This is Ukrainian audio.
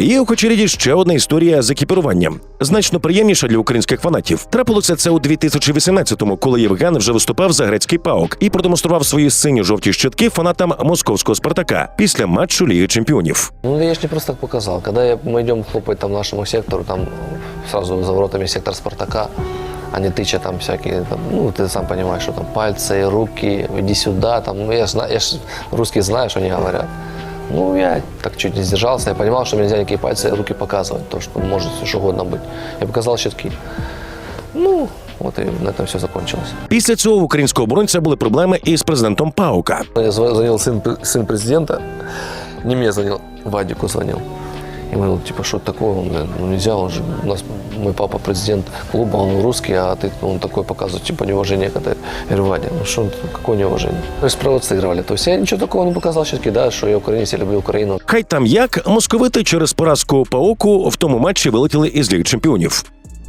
Є у Кочереді ще одна історія з екіпіруванням. Значно приємніша для українських фанатів. Трапилося це у 2018-му, коли Євген вже виступав за грецький паук і продемонстрував свої сині-жовті щитки фанатам московського Спартака після матчу Ліги Чемпіонів. Ну, я же не просто так показал. Когда я, мы идем хлопать там нашему сектору, там сразу за воротами сектор Спартака, они тычат там всякие, там, ну, ты сам понимаешь, что там пальцы, руки, иди сюда, там, ну, я, ж зна- я ж русский знаю, что они говорят. Ну, я так чуть не сдержался, я понимал, что нельзя никакие пальцы и руки показывать, то, что может все что угодно быть. Я показал щитки. Ну, вот и на этом все закончилось. Після цього у українського оборонця були проблеми із президентом Паука. Я зв- звонил сын, пр- сын президента, не мне звонил, Вадику звонил. И говорил, типа, что такое? Он говорит, ну нельзя, он же, у нас, мой папа президент клуба, он русский, а ты, он такой показывает, типа, неуважение к этой. Я говорю, Вадя, ну что, какое неуважение? То есть провоцировали. То есть я ничего такого не показал все-таки, да, что я украинец, я люблю Украину. Хай там як московити через поразку Пауку в тому матчі вилетіли із Ліги Чемпіонів.